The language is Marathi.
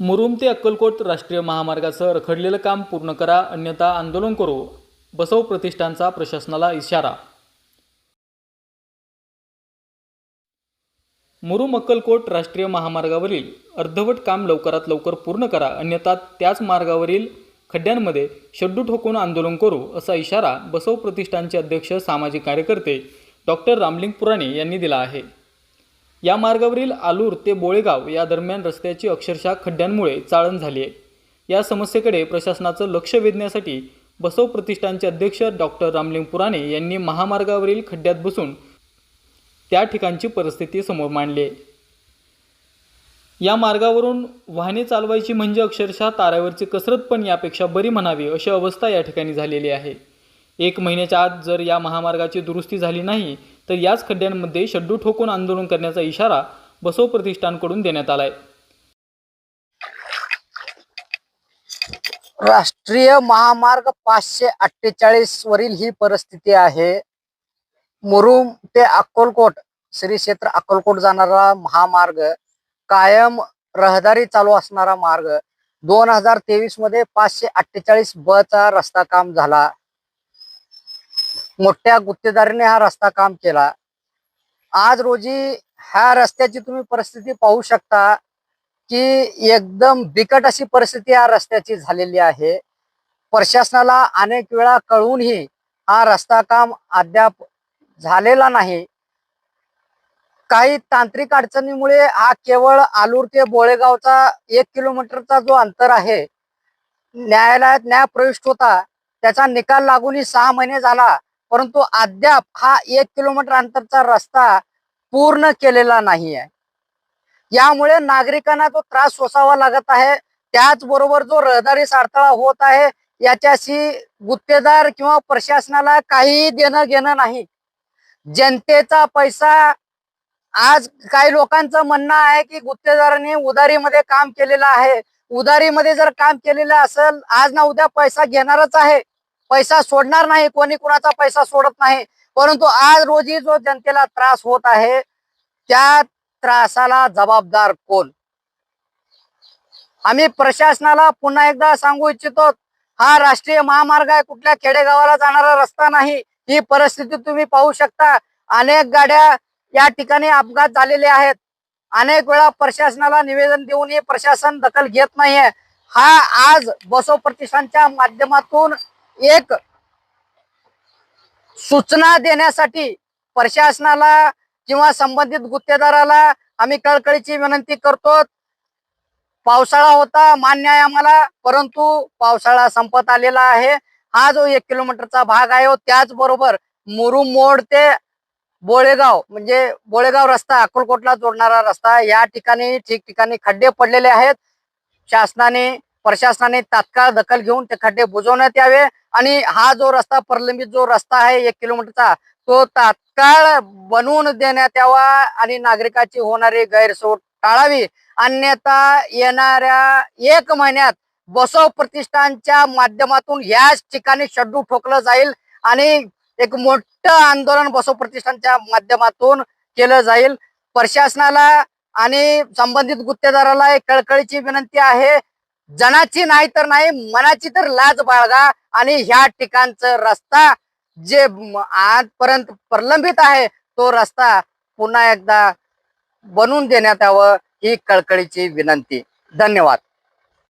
मुरुम ते अक्कलकोट राष्ट्रीय महामार्गाचं रखडलेलं काम पूर्ण करा अन्यथा आंदोलन करू बसव प्रतिष्ठानचा प्रशासनाला इशारा. मुरुम अक्कलकोट राष्ट्रीय महामार्गावरील अर्धवट काम लवकरात लवकर पूर्ण करा अन्यथा त्याच मार्गावरील खड्ड्यांमध्ये शड्डू ठोकून आंदोलन करू असा इशारा बसव प्रतिष्ठानचे अध्यक्ष सामाजिक कार्यकर्ते डॉक्टर रामलिंग पुराणे यांनी दिला आहे. या मार्गावरील आलूर ते बोळेगाव या दरम्यान रस्त्याची अक्षरशः खड्ड्यांमुळे चाळण झाली आहे. या समस्येकडे प्रशासनाचं लक्ष वेधण्यासाठी बसव प्रतिष्ठानचे अध्यक्ष डॉक्टर रामलिंग पुराणे यांनी महामार्गावरील खड्ड्यात बसून त्या ठिकाणची परिस्थिती समोर मांडली आहे. या मार्गावरून वाहने चालवायची म्हणजे अक्षरशः ताऱ्यावरची कसरत पण यापेक्षा बरी म्हणावी अशी अवस्था या ठिकाणी झालेली आहे. एक महिन्याच्या आत जर या महामार्गाची दुरुस्ती झाली नाही तर याच खड्ड्यांमध्ये शड्डू ठोकून आंदोलन करण्याचा इशारा बसव प्रतिष्ठानकडून देण्यात आलाय. राष्ट्रीय महामार्ग पाचशे अठ्ठेचाळीस वरील ही परिस्थिती आहे. मुरुम ते अक्कलकोट श्री क्षेत्र अक्कलकोट जाणारा महामार्ग कायम रहदारी चालू असणारा मार्ग. दोन हजार तेवीसमध्ये पाचशे अठ्ठेचाळीस ब चा रस्ता काम झाला. मोठ्या गुत्तेदारीने हा रस्ता काम केला. आज रोजी ह्या रस्त्याची तुम्ही परिस्थिती पाहू शकता की एकदम बिकट अशी परिस्थिती या रस्त्याची झालेली आहे. प्रशासनाला अनेक वेळा कळूनही हा रस्ता काम अद्याप झालेला नाही. काही तांत्रिक अडचणीमुळे हा केवळ आलूर ते बोळेगावचा एक किलोमीटरचा जो अंतर आहे न्यायालयात न्याय प्रविष्ट होता त्याचा निकाल लागूनही सहा महिने झाला. परंतु अद्याप हा एक किलोमीटर अंतरचा रस्ता पूर्ण केलेला नाही आहे यामुळे नागरिकांना तो त्रास सोसावा लागत आहे. त्याचबरोबर जो रहदारी अडथळा होत आहे याच्याशी गुत्तेदार किंवा प्रशासनाला काहीही देणं घेणं नाही. जनतेचा पैसा आज काही लोकांचं म्हणणं आहे की गुत्तेदारांनी उधारीमध्ये काम केलेलं आहे. उधारीमध्ये जर काम केलेलं असेल आज ना उद्या पैसा घेणारच आहे. पैसा सोडणार नाही कोणी कुणाचा पैसा सोडत नाही. परंतु आज रोजी जो जनतेला त्रास होत आहे त्या त्रासाला जबाबदार कोण? आम्ही प्रशासनाला पुन्हा एकदा सांगू इच्छितो हा राष्ट्रीय महामार्ग आहे कुठल्या खेडेगावाला जाणारा रस्ता नाही ही परिस्थिती तुम्ही पाहू शकता. अनेक गाड्या या ठिकाणी अपघात झालेले आहेत. अनेक वेळा प्रशासनाला निवेदन देऊनही प्रशासन दखल घेत नाहीये. हा आज बसो प्रतिष्ठानच्या माध्यमातून एक सूचना देण्यासाठी प्रशासनाला किंवा संबंधित गुत्तेदाराला आम्ही कळकळीची विनंती करतो. पावसाळा होता मान्य आहे आम्हाला परंतु पावसाळा संपत आलेला आहे. हा जो एक किलोमीटरचा भाग आहे हो, त्याचबरोबर मुरुम मोड ते बोळेगाव म्हणजे बोळेगाव रस्ता अक्कलकोटला जोडणारा रस्ता या ठिकाणी ठिकठिकाणी खड्डे पडलेले आहेत. शासनाने प्रशासनाने तात्काळ दखल घेऊन ते खड्डे बुजवण्यात यावे. आणि हा जो रस्ता प्रलंबित जो रस्ता आहे एक किलोमीटरचा तो तात्काळ बनवून देण्यात यावा आणि नागरिकाची होणारी गैरसोय टाळावी. अन्यथा येणाऱ्या एक महिन्यात बसव प्रतिष्ठानच्या माध्यमातून याच ठिकाणी शड्डू ठोकलं जाईल आणि एक मोठं आंदोलन बसव प्रतिष्ठानच्या माध्यमातून केलं जाईल. प्रशासनाला आणि संबंधित गुत्तेदाराला एक कळकळीची विनंती आहे जनाची नाही तर नाही मनाची तर लाज बाळगा. आणि ह्या ठिकाणचं रस्ता जे आजपर्यंत प्रलंबित आहे तो रस्ता पुन्हा एकदा बनवून देण्यात यावं ही कळकळीची विनंती. धन्यवाद.